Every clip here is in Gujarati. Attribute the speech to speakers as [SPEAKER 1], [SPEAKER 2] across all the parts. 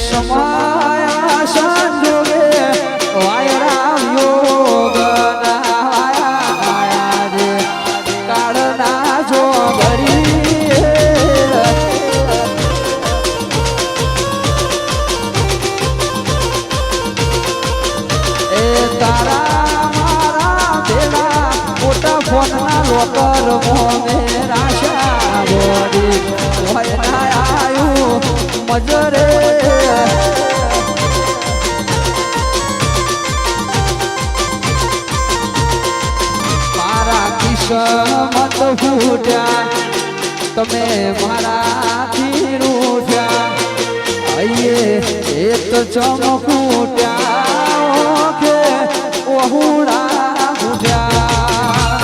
[SPEAKER 1] સમાયા સંજોગે વાયરા યોગ નાયા રે કાળના જોગરી એ તારા મારા મજરે કિસ્મત તમે મારાથી રૂઠ્યા. આઈએ એ તો ચમકૂટ્યા ઓહુડા ફૂટ્યા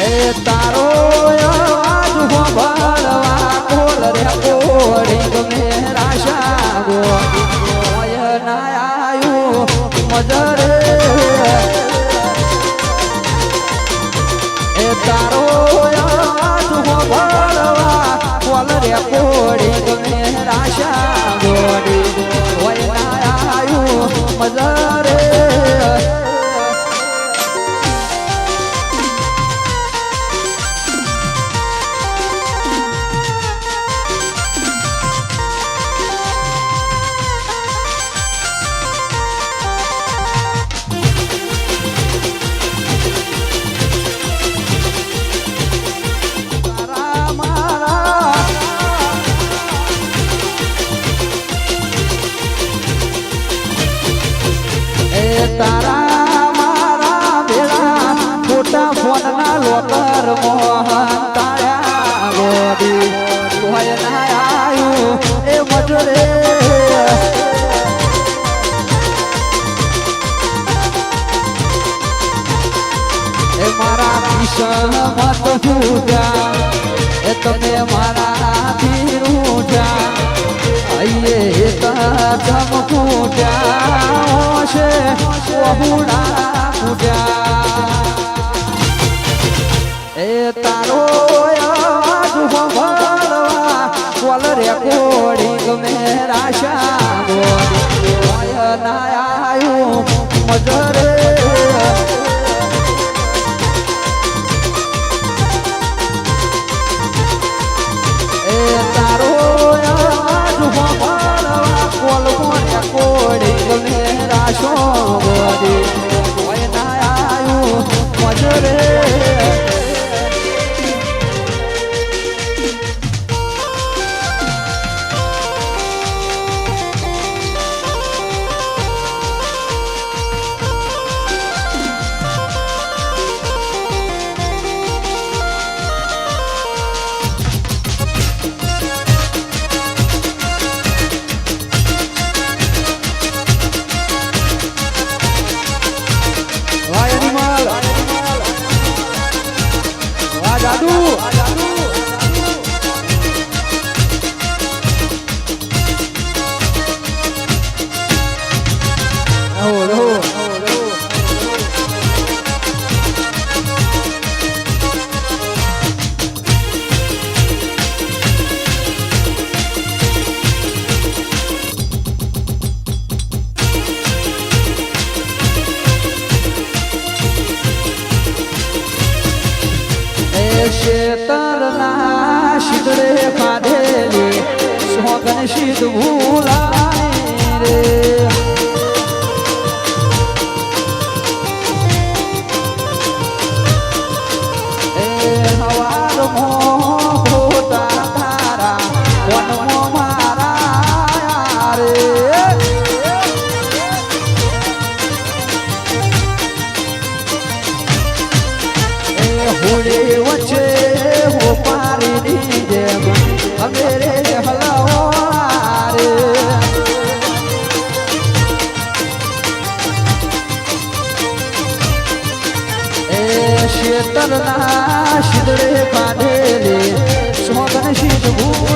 [SPEAKER 1] એ તારો અવાજ હોભળવા કોલ મારા કિશન મત ફૂટ્યા એ તમે મારાથી રૂઠ્યા આઈએ તમ પૂજા છે ઓહુડા પૂજા એ તારો અવાજ હોભળવા કોલ રે શેતરના શિદડે ખાધેલી સોગન શીદ ભૂલાય રે. તલના શિદડે બાંધેલે શોભન શીત ભૂ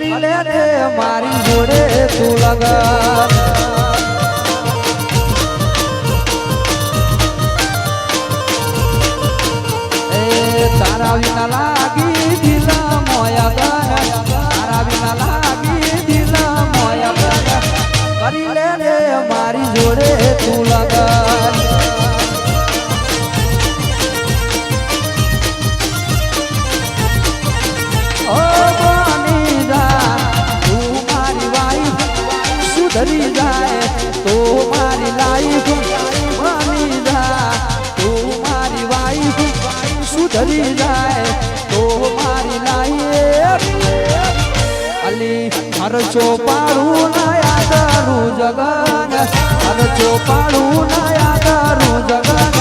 [SPEAKER 1] કરી લે રે મારી જોડે તું લગન. એ તારા વિના લાગી દિલા સુધરી જાય તો મારી લાઈફ બની જાય તો મારી વાઈફ સુધરી જાય તો મારી લાઈફ અલી હરચો પાડું ના યાદરું જગન હરચો પાડું ના યાદરું જગન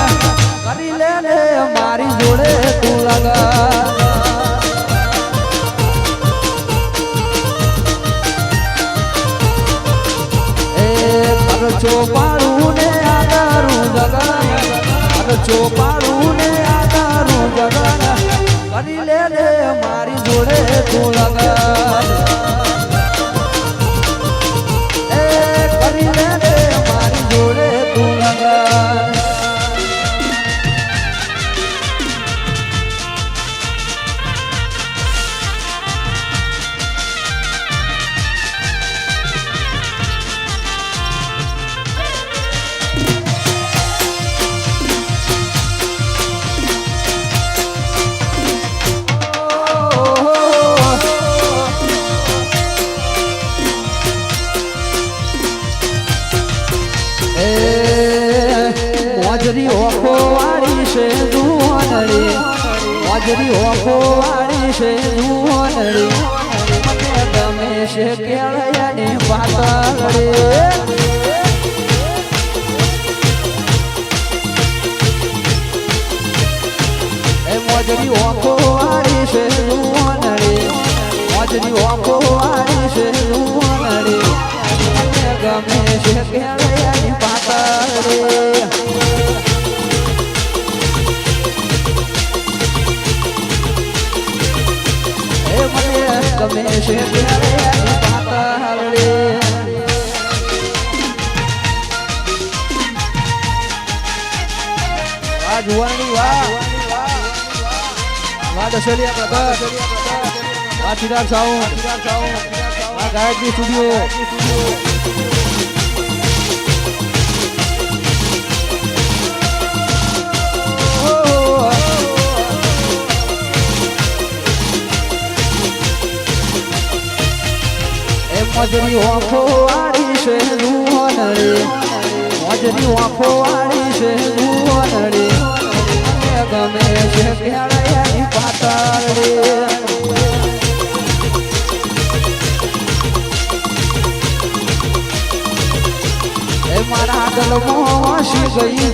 [SPEAKER 1] ખર્ચો પાડું ને આધારું જગન કરી લે મારી જોડે તું લગન ઓખો વાળી છે જુવનડી મને ગમે છે કેળયાની પાતળડી એ મોજરી ઓખો વાળી છે જુવનડી મોજરી ઓખો વાળી છે કેળયાની દશેલિયા બ્રધર વાહ ચિરાગ સાઉન્ડ વાહ ગાયત્રી સ્ટુડિયો. મજરી ઓખો વાળી છે જુવાનડી મજરી ઓખો વાળી છે જુવાનડી મને ગમે છે એ મારા દલમાં શી ગઈ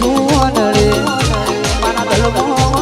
[SPEAKER 1] રે. મારા દલમાં